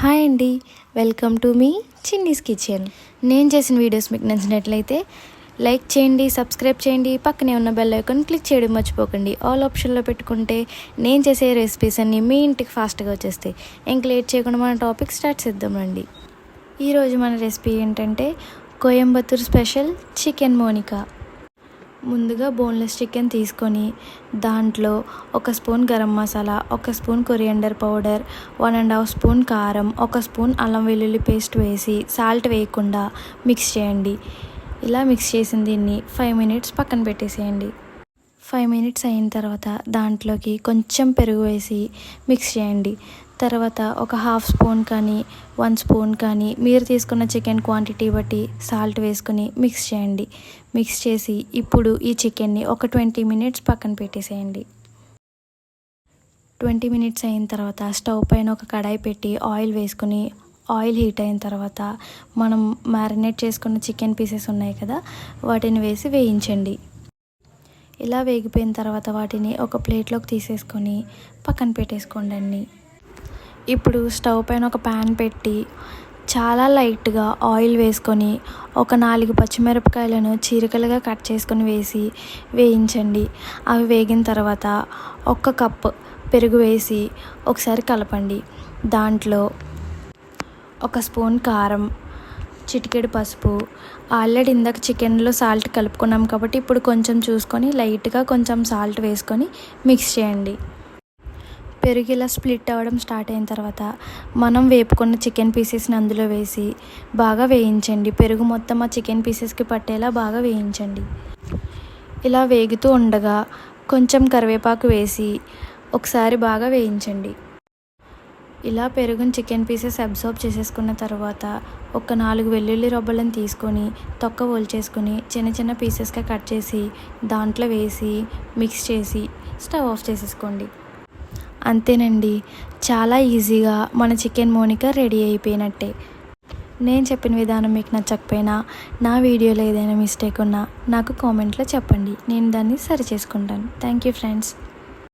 Hi అండి. Welcome to మీ Chinni's kitchen. నేను చేసిన వీడియోస్ మీకు నచ్చినట్లయితే లైక్ చేయండి సబ్స్క్రైబ్ చేయండి పక్కనే ఉన్న బెల్ ఐకాన్ క్లిక్ చేయడం మర్చిపోకండి. ఆల్ ఆప్షన్లో పెట్టుకుంటే నేను చేసే రెసిపీస్ అన్నీ మీ ఇంటికి ఫాస్ట్గా వచ్చేస్తాయి. ఇంక లేట్ చేయకుండా మన టాపిక్ స్టార్ట్ చేద్దామండి ఈరోజు మన రెసిపీ ఏంటంటే కోయంబత్తూర్ స్పెషల్ చికెన్ మోనికా. ముందుగా బోన్లెస్ చికెన్ తీసుకొని దాంట్లో ఒక స్పూన్ గరం మసాలా ఒక spoon coriander powder one and half spoon కారం ఒక స్పూన్ అల్లం వెల్లుల్లి పేస్ట్ వేసి సాల్ట్ వేయకుండా మిక్స్ చేయండి. ఇలా మిక్స్ చేసిన దీన్ని ఫైవ్ మినిట్స్ పక్కన పెట్టేసేయండి. ఫైవ్ మినిట్స్ అయిన తర్వాత దాంట్లోకి కొంచెం పెరుగు వేసి మిక్స్ చేయండి. తర్వాత ఒక హాఫ్ స్పూన్ కానీ వన్ స్పూన్ కానీ మీరు తీసుకున్న చికెన్ క్వాంటిటీ బట్టి సాల్ట్ వేసుకొని మిక్స్ చేయండి. మిక్స్ చేసి ఇప్పుడు ఈ చికెన్ని ఒక ట్వంటీ మినిట్స్ పక్కన పెట్టేసేయండి. ట్వంటీ మినిట్స్ అయిన తర్వాత స్టవ్ పైన ఒక కడాయి పెట్టి ఆయిల్ వేసుకుని ఆయిల్ హీట్ అయిన తర్వాత మనం మ్యారినేట్ చేసుకున్న చికెన్ పీసెస్ ఉన్నాయి కదా వాటిని వేసి వేయించండి. ఇలా వేగిపోయిన తర్వాత వాటిని ఒక ప్లేట్లోకి తీసేసుకొని పక్కన పెట్టేసుకోండి ఇప్పుడు స్టవ్ పైన ఒక ప్యాన్ పెట్టి చాలా లైట్గా ఆయిల్ వేసుకొని ఒక నాలుగు పచ్చిమిరపకాయలను చీరికలుగా కట్ చేసుకొని వేసి వేయించండి. అవి వేగిన తర్వాత ఒక కప్ పెరుగు వేసి ఒకసారి కలపండి. దాంట్లో ఒక స్పూన్ కారం చిటికెడు పసుపు ఆల్రెడీ ఇందాక చికెన్లో సాల్ట్ కలుపుకున్నాం కాబట్టి ఇప్పుడు కొంచెం చూసుకొని లైట్గా కొంచెం సాల్ట్ వేసుకొని మిక్స్ చేయండి. పెరుగు ఇలా స్ప్లిట్ అవ్వడం స్టార్ట్ అయిన తర్వాత మనం వేపుకున్న చికెన్ పీసెస్ని అందులో వేసి బాగా వేయించండి. పెరుగు మొత్తం ఆ చికెన్ పీసెస్కి పట్టేలా బాగా వేయించండి. ఇలా వేగుతూ ఉండగా కొంచెం కరివేపాకు వేసి ఒకసారి బాగా వేయించండి. ఇలా పెరుగుని చికెన్ పీసెస్ అబ్జర్వ్ చేసేసుకున్న తర్వాత ఒక నాలుగు వెల్లుల్లి రొబ్బలను తీసుకొని తొక్క చేసుకొని చిన్న చిన్న పీసెస్గా కట్ చేసి దాంట్లో వేసి మిక్స్ చేసి స్టవ్ ఆఫ్ చేసేసుకోండి. అంతేనండి చాలా ఈజీగా మన చికెన్ మోనిక రెడీ అయిపోయినట్టే. నేను చెప్పిన విధానం మీకు నచ్చకపోయినా నా వీడియోలో ఏదైనా మిస్టేక్ ఉన్నా నాకు కామెంట్లో చెప్పండి. నేను దాన్ని సరి చేసుకుంటాను. Thank you friends.